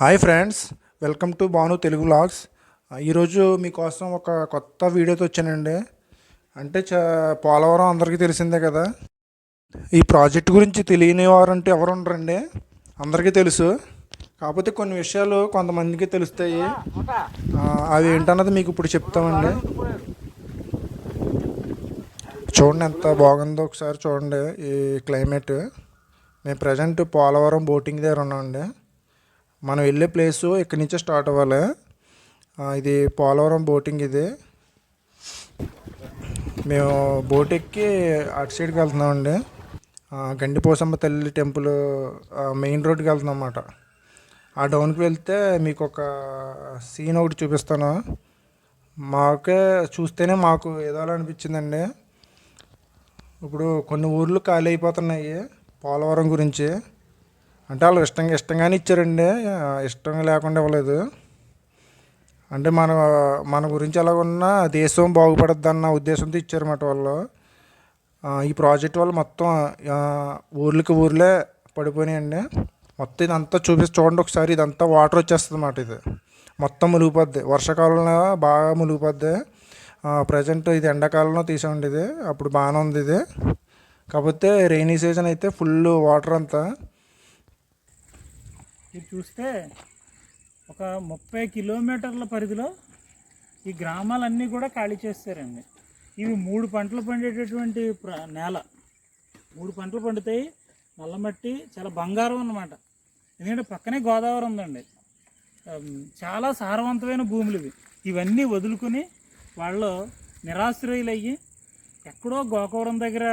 Hi friends welcome to Bhanu Telugu vlogs ఈరోజు మీకోసం ఒక కొత్త వీడియోతో వచ్చానండి. అంటే చ పోలవరం అందరికీ తెలిసిందే కదా. ఈ ప్రాజెక్ట్ గురించి తెలియని వారంటే ఎవరు ఉండరండి అందరికీ తెలుసు. కాకపోతే కొన్ని విషయాలు కొంతమందికి తెలుస్తాయి. అవి ఏంటన్నది మీకు ఇప్పుడు చెప్తామండి. చూడండి ఎంత బాగుందో ఒకసారి చూడండి ఈ క్లైమేట్. మేము ప్రజెంట్ పోలవరం బోటింగ్ దగ్గర ఉన్నామండి. మనం వెళ్ళే ప్లేసు ఇక్కడి నుంచే స్టార్ట్ అవ్వాలి. ఇది పోలవరం బోటింగ్ ఇది. మేము బోట్ ఎక్కి అటు సైడ్కి వెళ్తున్నామండి. గండిపోసమ్మ తల్లి టెంపుల్ మెయిన్ రోడ్కి వెళ్తున్నాం అన్నమాట ఆ డౌన్కి వెళ్తే మీకు ఒక సీన్ ఒకటి చూపిస్తాను. మాకే చూస్తేనే మాకు ఏదో అనిపించిందండి ఇప్పుడు కొన్ని ఊర్లు ఖాళీ అయిపోతున్నాయి. పోలవరం గురించి అంటే వాళ్ళు ఇష్టంగా ఇష్టంగానే ఇచ్చారండి. ఇష్టం ఇష్టంగా లేకుండా ఇవ్వలేదు. అంటే మన మన గురించి ఎలాగున్నా దేశం బాగుపడద్దు అన్న ఉద్దేశంతో ఇచ్చారన్నమాట వాళ్ళు. ఈ ప్రాజెక్ట్ వల్ల మొత్తం ఊర్లకి ఊర్లే పడిపోయినాయండి. మొత్తం ఇదంతా చూపిస్తే చూడండి ఒకసారి ఇదంతా వాటర్ వచ్చేస్తుంది అన్నమాట ఇది. మొత్తం మునిగిపోద్ది. వర్షాకాలంలో బాగా మునిగిపోద్ది. ప్రజెంట్ ఇది ఎండాకాలంలో తీసామండి ఇది. అప్పుడు బాగానే ఉంది ఇది. కాకపోతే రైనీ సీజన్ అయితే ఫుల్ వాటర్ అంతా. మీరు చూస్తే ఒక ముప్పై కిలోమీటర్ల పరిధిలో ఈ గ్రామాలన్నీ కూడా ఖాళీ చేస్తారండి. ఇవి మూడు పంటలు పండేటటువంటి నేల. మూడు పంటలు పండుతాయి. నల్లమట్టి చాలా బంగారం అన్నమాట. ఎందుకంటే పక్కనే గోదావరి ఉందండి. చాలా సారవంతమైన భూములు ఇవి. ఇవన్నీ వదులుకుని వాళ్ళు నిరాశ్రయులయ్యి ఎక్కడో గోకవరం దగ్గర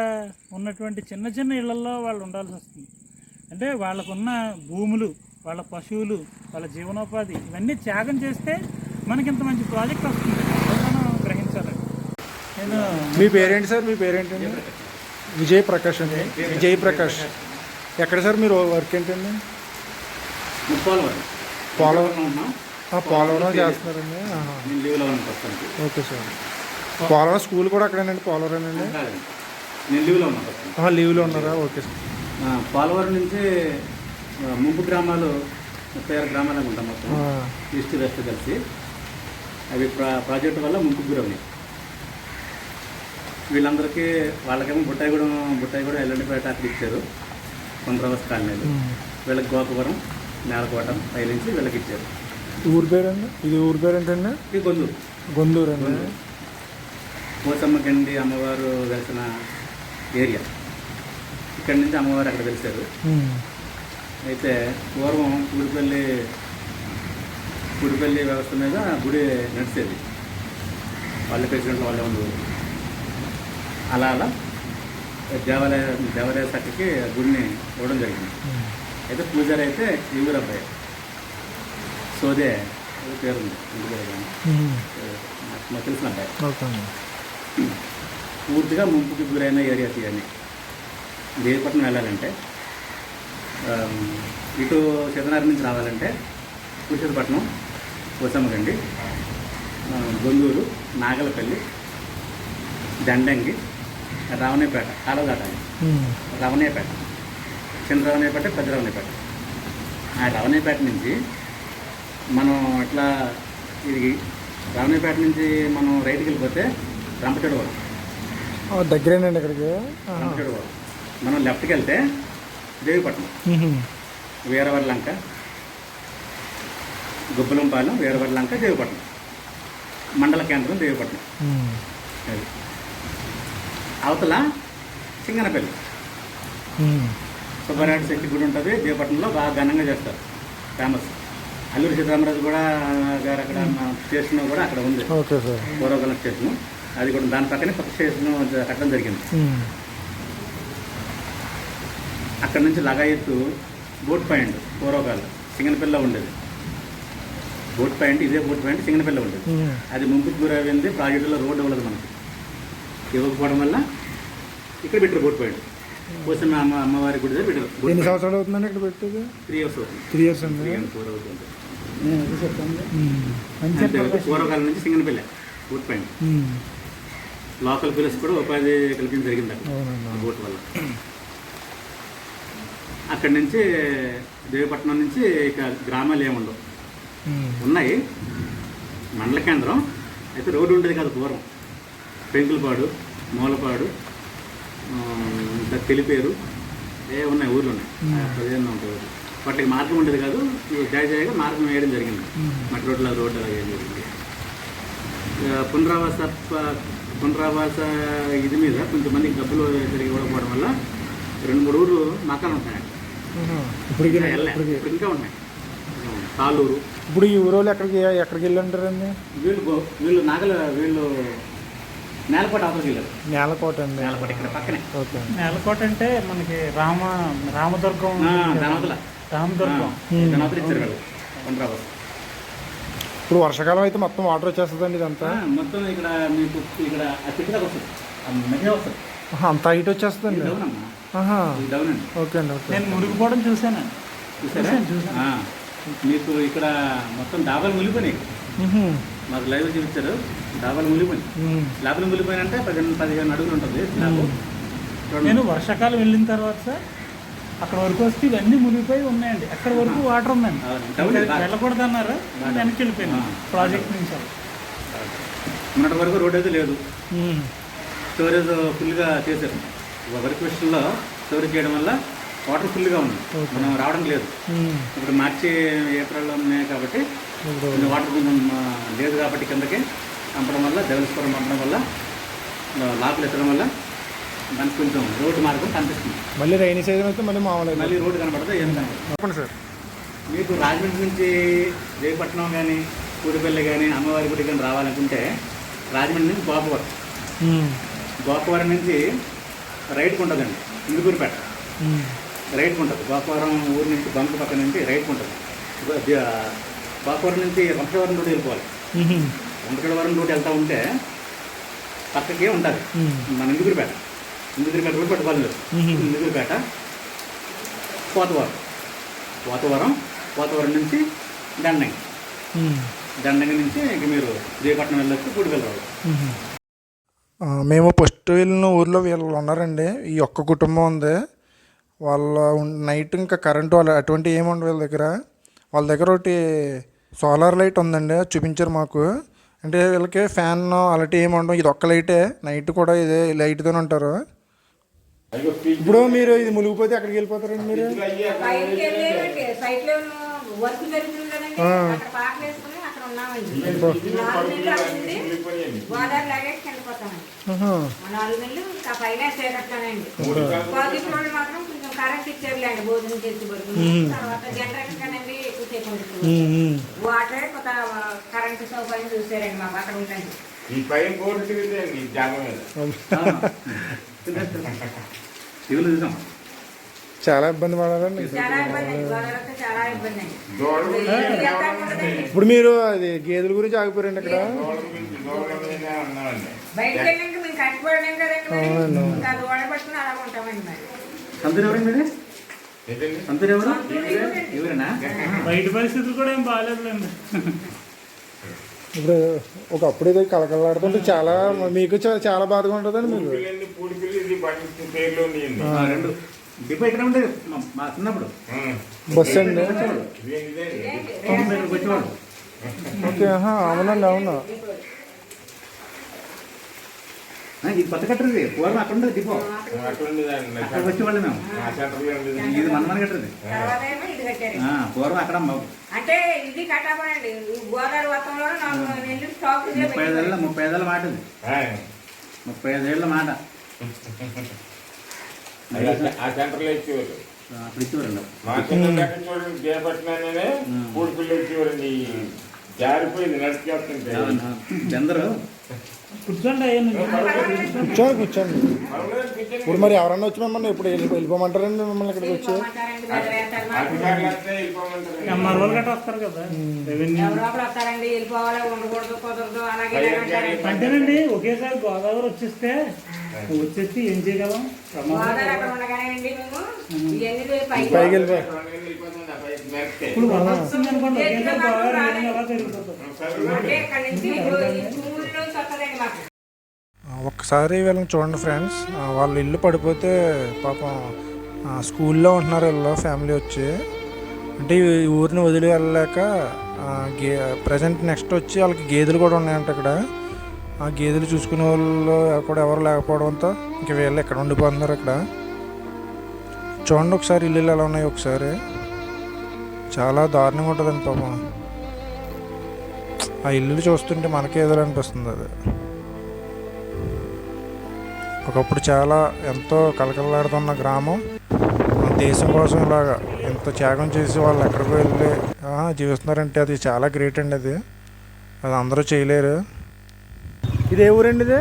ఉన్నటువంటి చిన్న చిన్న ఇళ్ళలో వాళ్ళు ఉండాల్సి వస్తుంది. అంటే వాళ్ళకున్న భూములు వాళ్ళ పశువులు వాళ్ళ జీవనోపాధి ఇవన్నీ త్యాగం చేస్తే మనకి ఇంత మంచి ప్రాజెక్ట్ వస్తుంది. మనం గ్రహించాలి. నేను మీ పేరేంటి సార్? మీ పేరేంటండి విజయ్ ప్రకాష్ అండి. విజయ్ ప్రకాష్ ఎక్కడ సార్ మీరు వర్క్ ఏంటండి? పోలవరం ఉన్నాం. ఆ, పోలవరం చేస్తున్నారండి. Okay sir. పోలవరం స్కూల్ కూడా అక్కడేనండి? పోలవరం అండి. లీవ్లో ఉన్నారా? Okay sir. ఆ, పోలవరం నుంచి ముంపు గ్రామాలు ముప్పై ఆరు గ్రామాలు ఉంటాం మొత్తం. ఈస్ట్ వెస్ట్ కలిసి. అవి ప్రా ప్రాజెక్టు వల్ల ముంపు గురవునాయి. వీళ్ళందరికీ వాళ్ళకేమో బుట్టాయిగూడెం బుట్టాయిగూడెం ఎల్లండిపేట అక్కడ ఇచ్చారు. కొండ్రవస్ కాలనీలు. వీళ్ళకి గోపవరం నేలకోటం పైనుంచి వీళ్ళకి ఇచ్చారు. ఊరి పేరండి? ఇది ఊరి పేరు ఏంటండి ఇది గొంతూరు గొందూరు అండి. పోసమ్మ గండి అమ్మవారు వెలిసిన ఏరియా. ఇక్కడి నుంచి అమ్మవారు అక్కడ వెలిసారు. అయితే పూర్వం గుడిపల్లి గుడిపల్లి వ్యవస్థ మీద గుడి నడిచేది. వాళ్ళ ప్రెసిడెంట్ వాళ్ళే ఉండేవారు. అలా అలా దేవాలయ దేవాలయ శాఖకి ఆ గుడిని ఇవ్వడం జరిగింది. అయితే పూజారి అయితే ఊరు అబ్బాయి సోదే పేరు ఉంది. నాకు తెలిసిన అబ్బాయి. పూర్తిగా ముంపుకి గురైన ఏరియాస్ ఇవన్నీ దేవపట్నం వెళ్ళాలంటే ఇటు సీతనారి నుంచి రావాలంటే కుర్షిదపట్నం కోసమ్మగండి గొందూరు నాగలపల్లి దండంగి రావణేపేట కాలువ దాటాలి. రవణేపేట. చిన్న రవణేపేట పెద్ద రవణేపేట ఆ రవణేపేట నుంచి మనం ఇట్లా ఇది రవణేపేట నుంచి మనం రైట్కి వెళ్ళిపోతే రంపచెడు వరం ఆ, దగ్గరేనండి ఇక్కడికి. ఆహా. రంపచెడు వరం మనం లెఫ్ట్కి వెళ్తే దేవిపట్నం ఉహుం. వీరవరి లంక గుబ్బలంపాలెం వీరవరి లంక దేవిపట్నం మండల కేంద్రం దేవిపట్నం. అది. అవతల సింగనపల్లి. ఉమ్. సుబ్బారెడ్డి శక్తి గుడి ఉంటుంది దేవపట్నంలో బాగా ఘనంగా చేస్తారు. ఫేమస్. అల్లూరి సీతారామరాజు కూడా గారు అక్కడ స్టేషన్ కూడా అక్కడ ఉంది. పూర్వకాలం స్టేషన్. అది కూడా దాని పక్కనే కొత్త స్టేషన్ కట్టడం జరిగింది. అక్కడ నుంచి లగాయత్తు బోట్ పాయింట్ పూర్వకాలం సింగనపల్లిలో ఉండేది. బోట్ పాయింట్ ఇదే బోట్ పాయింట్ సింగనపల్లిలో ఉండేది. ఉమ్. అది ముంపుకు గురైంది ప్రాజెక్టులో రోడ్డు ఇవ్వలేదు మనకి. ఇవ్వకపోవడం వల్ల ఇక్కడ పెట్టారు బోట్ పాయింట్. కోసం అమ్మ అమ్మవారి గుడి దగ్గర పెట్టారు ఎన్ని. సంవత్సరాలు అవుతుందండి ఇక్కడ పెట్టేది త్రీ ఇయర్స్ అవుతుంది. త్రీ ఇయర్స్ అండి. ఫోర్ అవుతుంది. అంతే పూర్వకాలం నుంచి Singanapalli boat point. Local pillars కూడా ఉపాధి కల్పించడం జరిగింది అక్కడ. బోట్ వల్ల. అక్కడి నుంచి దేవిపట్నం నుంచి ఇక గ్రామాలు ఏముండవు. ఉన్నాయి. మండల కేంద్రం. అయితే రోడ్డు ఉండేది కాదు పూర్వం. పెంకులపాడు మూలపాడు తెలిపేరు. ఏ ఉన్నాయి ఊర్లు ఉన్నాయి. పదిహేను ఉంటాయి. వాటికి మార్గం ఉండేది కాదు. ఈ జాయిగా మార్గం వేయడం జరిగింది. మట్టి రోడ్ల రోడ్డు అలా వేయడం జరిగింది. పునరావాస పునరావాస ఇది మీద కొంతమందికి డబ్బులు సరిగ్గా ఇవ్వకపోవడం వల్ల రెండు మూడు ఊర్లు మకాలు ఉంటాయి. ఇప్పటికి ఇప్పుడు ఇంకా ఉన్నాయి. తాళ్ళూరు. ఇప్పుడు ఈ ఊరోళ్ళు ఎక్కడికి ఎక్కడికి వెళ్ళి ఉంటారండి వీళ్ళు వీళ్ళు నాగల వీళ్ళు నేలపాట అవతలకి వెళ్ళారు. నేలకోట అండి. నేలపాట ఇక్కడ పక్కనే. ఓకే. నేలకోట అంటే మనకి రామ రామదుర్గం అవతల రామదుర్గం. దాని అవతల ఇచ్చారు ఇప్పుడు వర్షాకాలం అయితే మొత్తం వాటర్ వచ్చేస్తుందండి ఇదంతా. ఆ, మొత్తం ఇక్కడ మీకు ఇక్కడ ఆ చెట్టు దాకా వస్తుంది. అంత హైట్ వచ్చేస్తుందండి. డౌన్ అండి. ఓకే అండి ఓకే. నేను మునిగిపోవడం చూశానండి చూసారా? చూసాను, మీకు ఇక్కడ మొత్తం డాబాలు మునిగిపోయినాయి. మాకు లైవ్ చూపించారు. డాబాలు మునిగిపోయినాయి. స్లాబ్లు మునిగిపోయినంటే పదిహేను పదిహేను అడుగులు ఉంటుంది స్లాబ్. నేను వర్షాకాలం వెళ్ళిన తర్వాత సార్ అక్కడ వరకు వస్తే ఇవన్నీ మునిగిపోయి ఉన్నాయండి. అక్కడ వరకు వాటర్ ఉందండి. వెళ్ళకూడదు అన్నారు వెనక్కి వెళ్ళిపోయింది ఆ. ప్రాజెక్ట్ నుంచి. మొన్నటి వరకు రోడ్ అయితే లేదు. స్టోరేజ్ ఫుల్గా చేశారు. వరి క్వశ్చన్లో స్టోరేజ్ చేయడం వల్ల వాటర్ ఫుల్గా ఉంది. మనం రావడం లేదు. ఇప్పుడు మార్చి ఏప్రిల్లో ఉన్నాయి కాబట్టి వాటర్ కొంచెం లేదు కాబట్టి కిందకి పంపడం వల్ల జగల్స్పురం పంపడం వల్ల లాకులు ఎత్తడం వల్ల మనకు కొంచెం రోడ్డు మార్గం కనిపిస్తుంది. మళ్ళీ రైనీ సీజన్ అయితే మళ్ళీ మామూలు మళ్ళీ రోడ్డు కనబడదు ఏం కనబడదు సార్. మీకు రాజమండ్రి నుంచి జయపట్నం కానీ కూడిపల్లి కానీ అమ్మవారి గుడి కానీ రావాలనుకుంటే రాజమండ్రి నుంచి గోపవరం. గోపవరం నుంచి రైట్కి ఉంటుందండి ఇందుకూరుపేట. రైట్కి ఉంటుంది గోపవరం ఊరు నుంచి బంకు పక్క నుంచి రైట్కి ఉంటుంది గోపవరం నుంచి వంశవరం రోడ్డు వెళ్ళిపోవాలి. వంశవరం రోడ్డు వెళ్తూ ఉంటే పక్కకే ఉంటుంది. మన ఇందుకూరుపేట ఇందుకూరుపేట రోడ్డు పట్టుకోవాలి. ఇందుకూరుపేట పోతవరం పోతవరం పోతవరం నుంచి దండంగి. దండంగి నుంచి ఇంక మీరు జయపట్నం వెళ్ళొచ్చు గుడికి. ఆ, మేము ఫస్ట్ వెళ్ళిన ఊర్లో వీళ్ళు ఉన్నారండి. ఈ ఒక్క కుటుంబం ఉంది. వాళ్ళ నైట్ ఇంకా కరెంటు వాళ్ళ అటువంటి ఏమి ఉండవు వీళ్ళ దగ్గర. వాళ్ళ దగ్గర ఒకటి సోలార్ లైట్ ఉందండి. అది చూపించారు మాకు. అంటే వీళ్ళకి ఫ్యాన్ అలాంటి ఏమి ఉండవు. ఇది ఒక్క లైటే. నైట్ కూడా ఇదే లైట్తోనే ఉంటారు. ఇప్పుడు మీరు ఇది మునిగిపోతే ఎక్కడికి వెళ్ళిపోతారండి మీరు? గోదావరి లాగే వెళ్ళిపోతామండి నాలుగు నెలలు ఆ పైన పాజిటివ్ వాళ్ళు మాత్రం కొంచెం కరెంట్ ఇచ్చేరులేండి భోజనం చేసి. పడుకుని తర్వాత జనరేటర్ కనండి ఎక్కువ సేపు. వాటర్ కొత్త కరెంట్ సౌకర్యం చూసారండి మాకు అక్కడ ఉండండి ఈ పైన బోర్డు ఈ జాగ మీద ఇవి చూసాం చాలా ఇబ్బంది పడాలండి. ఇప్పుడు మీరు అది గేదెల గురించి ఆగిపోయారండి ఇక్కడ. బయట పరిస్థితులు కూడా ఏం బాగాలేదులేండి. ఇప్పుడు ఒకప్పుడు ఇది కలకలాడుతుంటే చాలా మీకు చాలా బాధగా ఉంటుందండి మీకు. డిపో ఇక్కడ ఉండేది మా- చిన్నప్పుడు. బస్సు అండి ఓకే అవునండి అవును. ఇది కొత్త కట్టది పూర్వం అక్కడ ఉండేది డిపో. అక్కడ వచ్చేవాళ్ళు మేము ఇది మన మన కట్టది తర్వాత ఏమో ఇది కట్టారు. ఆ, పూర్వం అక్కడ అంటే ఇది గోదావరి ఇదే ముప్పై ఐదేళ్ళ ముప్పై ఐదేళ్ళ మాట. ముప్పై ఐదేళ్ళ మాట. ఆ- సెంటర్లో అప్పుడు ఇచ్చేవారండి. మా చిన్న చూడండి ఇచ్చేవారండి. జారిపోయింది నడిచేస్తుంటే అందరూ కూర్చోండి. కూర్చోండి కూర్చోండి. ఇప్పుడు మరి ఎవరన్నా వచ్చి మిమ్మల్ని ఇప్పుడు వెళ్ళి వెళ్ళిపోమంటారండి మిమ్మల్ని ఇక్కడికి వచ్చి? వస్తారు కదా. ఒకేసారి గోదావరి వచ్చేస్తే వచ్చేసి ఏం చేయగలం. ఇప్పుడు వస్తుంది అనుకోండి ఒకేసారి ఎలా ఒక్కసారి వీళ్ళని చూడండి ఫ్రెండ్స్. వాళ్ళ ఇల్లు పడిపోతే పాపం స్కూల్లో ఉంటున్నారు వీళ్ళు ఫ్యామిలీ వచ్చి. అంటే ఈ ఊరిని వదిలి వెళ్ళలేక గే ప్రజెంట్ నెక్స్ట్ వచ్చి వాళ్ళకి గేదెలు కూడా ఉన్నాయంట ఇక్కడ. ఆ గేదెలు చూసుకునే వాళ్ళు కూడా ఎవరు లేకపోవడంతో ఇంక వీళ్ళు ఎక్కడ ఉండిపోతున్నారు ఇక్కడ చూడండి ఒకసారి ఇల్లు ఎలా ఉన్నాయి ఒకసారి. చాలా దారుణంగా ఉంటుందండి పాపం. ఆ ఇల్లు చూస్తుంటే మనకే ఎదురు అనిపిస్తుంది అది. ఒకప్పుడు చాలా ఎంతో కలకలలాడుతున్న గ్రామం. మన దేశం కోసం ఇలాగా ఎంత త్యాగం చేసి వాళ్ళు ఎక్కడికో వెళ్ళి జీవిస్తున్నారంటే అది చాలా గ్రేట్ అండి అది. అది అందరూ చేయలేరు. ఇది ఏ ఊరండి ఇది.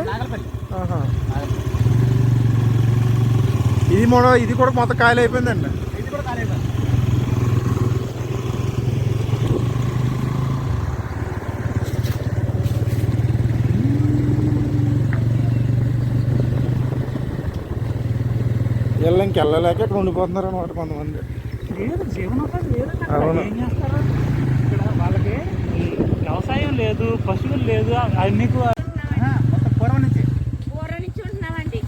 ఇది మొన్న ఇది కూడా మొత్తం ఖాళీ అయిపోయిందండి. ఇది కూడా కాలేదు వీళ్ళు ఇంకెళ్ళలేక ఇక్కడ ఉండిపోతున్నారు అనమాట కొంతమంది. అవును. వాళ్ళకి వ్యవసాయం లేదు పశువులు లేదు అవి మీకు మొత్తం పూర్వం నుంచి ఊర నుంచి ఉంటున్నామండి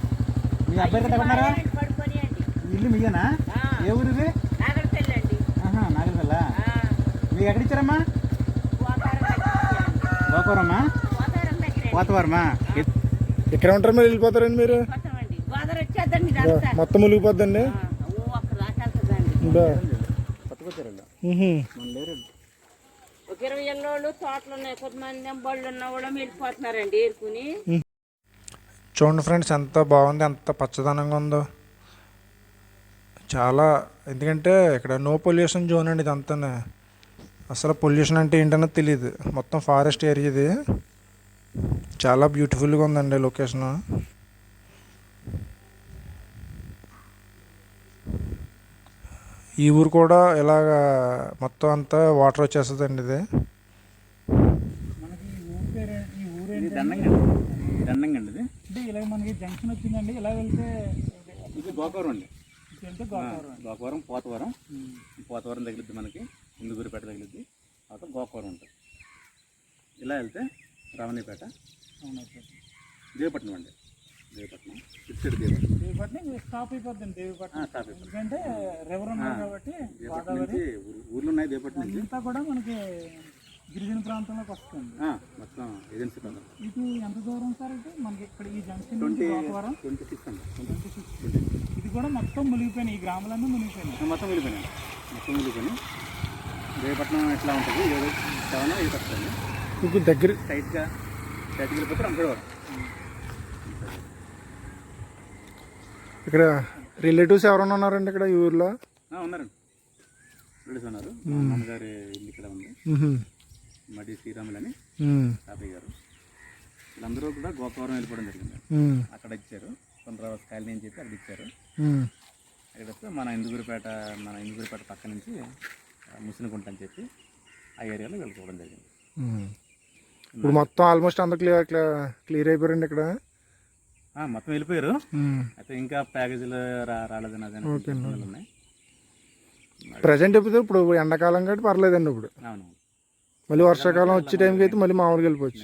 మీ అబ్బాయి అండి ఇల్లు మీయేనా ఏ ఊరు ఇది నాగరికల్లా మీకు ఎక్కడ ఇచ్చారమ్మా? గోపురమ్మా పోతవారమ్మా ఇక్కడ ఉంటారు మీరు వెళ్ళిపోతారండి మీరు? మొత్తం మునిగిపోద్దండి. ఇరవై ఎన్నోళ్ళు తోటలు ఉన్నాయి. కొంతమంది బళ్ళు ఉన్న కూడా వెళ్ళిపోతున్నారండి ఏరుకుని. చూడండి ఫ్రెండ్స్ ఎంత బాగుంది ఎంత పచ్చదనంగా ఉందో. చాలా ఎందుకంటే ఇక్కడ నో పొల్యూషన్ జోన్ అండి ఇదంతా అసలు పొల్యూషన్ అంటే ఏంటన్నది తెలియదు మొత్తం ఫారెస్ట్ ఏరియా ఇది. చాలా బ్యూటిఫుల్గా ఉందండి లొకేషన్ ఈ ఊరు కూడా ఇలాగ మొత్తం అంతా వాటర్ వచ్చేస్తుందండి ఇది. అంటే ఇలా మనకి జంక్షన్ వచ్చిందండి. ఇలా వెళ్తే ఇది గోకవరం అండి. అంటే గోదావరి గోకవరం పోతవరం. పోతవరం తగిలిద్ది మనకి. ఇందుగురిపేట తగిలిద్ది. తర్వాత గోకవరం ఉంటుంది. ఇలా వెళ్తే రమణీపేట. అవునవును దేవపట్నం అండి. దేవపట్నం. సైడ్ దేవపట్నం. దేవిపట్నం స్టాప్ అయిపోద్దండి దేవిపట్నం. stop అయిపోద్ది. ఎందుకంటే రివర్ ఉంది కాబట్టి ఊర్లు ఉన్నాయి దేవపట్నం అంతా కూడా మనకి గిరిజన ప్రాంతంలోకి వస్తుంది. మొత్తం ఏజెన్సీ కదా ఇది ఎంత దూరం సార్ ఇది? మనకి ఇక్కడ ఈ జంక్షన్ ట్వంటీ ట్వంటీ సిక్స్ అండి. ట్వంటీ సిక్స్ ఇది కూడా మొత్తం మునిగిపోయినాయి. ఈ గ్రామాలన్నీ మునిగిపోయినాయి. మొత్తం వెళ్ళిపోయినాయి మొత్తం వెళ్ళిపోయినాయి దేవపట్నం ఎట్లా ఉంటుంది? ఏదో సెవెన్ ఎయిట్ వస్తుంది మీకు దగ్గర టైట్గా టైట్గా వెళ్ళిపోతే రంపేవారు ఇక్కడ రిలేటివ్స్ ఎవరైనా ఉన్నారండి ఇక్కడ ఈ ఊర్లో? ఉన్నారండి. రెడీస్ ఉన్నారు. అమ్మగారి ఇల్లు ఇక్కడ ఉంది. మడి శ్రీరాములు అని ఉమ్. తాతయ్య గారు. వీళ్ళందరూ కూడా గోపవరం వెళ్ళిపోవడం జరిగింది. అక్కడ ఇచ్చారు. పునరావాస కాలనీ అని చెప్పి అక్కడ ఇచ్చారు. అక్కడ వస్తే మన ఇందుగురిపేట మన ఇందుగురిపేట పక్క నుంచి ఆ, ముసినగుంట అని చెప్పి ఆ ఏరియాలో వెళ్ళిపోవడం జరిగింది. ఇప్పుడు మొత్తం ఆల్మోస్ట్ అంత క్లియర్ క్లియర్ అయిపోయారండి ఇక్కడ? మొత్తం వెళ్ళిపోయారు. అయితే ఇంకా ప్యాకేజీలు రా రాలేదని అదే ఇబ్బందులు ఉన్నాయి. ప్రజెంట్ ఇప్పుడు ఎండాకాలం కాబట్టి పర్లేదండి ఇప్పుడు. అవును మళ్ళీ వర్షాకాలం వచ్చే టైంకి అయితే మళ్ళీ మామూలుగా వెళ్ళిపోవచ్చు.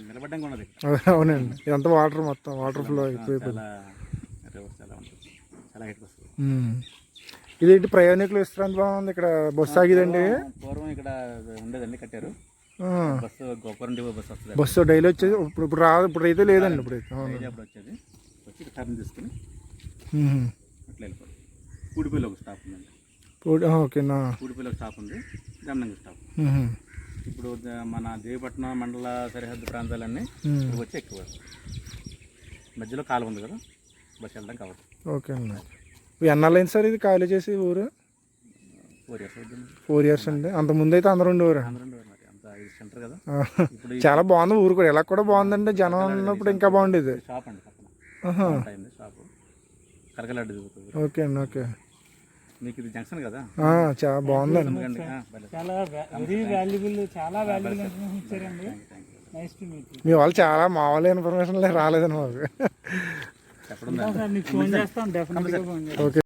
అవునండి. ఇదంతా వాటర్ మొత్తం వాటర్ ఫ్లో ఉమ్. ఇదేంటి ప్రయాణికులు విశ్రాంతి బాగుంది. ఇక్కడ బస్సు ఆగిదండి. పూర్వం ఇక్కడ ఉండేదండి కట్టారు. బస్సు బస్సు వస్తుంది బస్సు డైలీ వచ్చేది. ఇప్పుడు ఇప్పుడు రా ఇప్పుడు అయితే లేదండి ఇప్పుడు వచ్చేది. వచ్చి టర్న్ తీసుకుని. అట్లా వెళ్ళిపోతుంది ఒక స్టాప్ ఉందండి. ఓకేనా కూడిపల్లి ఒక స్టాప్ ఉంది. దమ్నంగి స్టాప్. ఇప్పుడు మన దేవిపట్నం మండల సరిహద్దు ప్రాంతాలన్నీ వచ్చి ఎక్కువ. మధ్యలో కాలువ ఉంది కదా బస్సు వెళ్ళడం కాబట్టి. ఓకే అండి. ఎన్నాళ్ళైంది సార్ ఇది ఖాళీ చేసి ఊరు? ఫోర్ ఇయర్స్ ఫోర్ ఇయర్స్ అండి. అంత ముందు అయితే అందరూ ఉండేవారు సెంటర్ కదా. చాలా బాగుంది ఊరు కూడా. ఇలా కూడా బాగుందండి జనం ఉన్నప్పుడు ఇంకా బాగుండేది. షాప్ అండి షాపు కరకలాడ్డు ఓకే అండి ఓకే. మీకు ఇది జంక్షన్ కదా? ఆ, చాలా బాగుందండి. చాలా వెరీ వాల్యుబుల్ చాలా వాల్యుబుల్ ఇన్ఫర్మేషన్ ఇచ్చారండి. నైస్ టు మీట్ మీ వాళ్ళు చాలా మామూలు ఇన్ఫర్మేషన్ రాలేదండి మాకు. ఓకే.